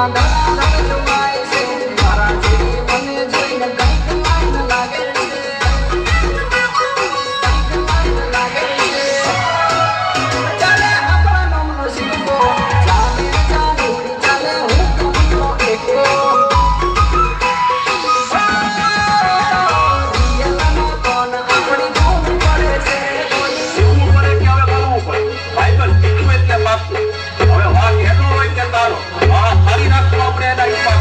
Bye. galera aí pra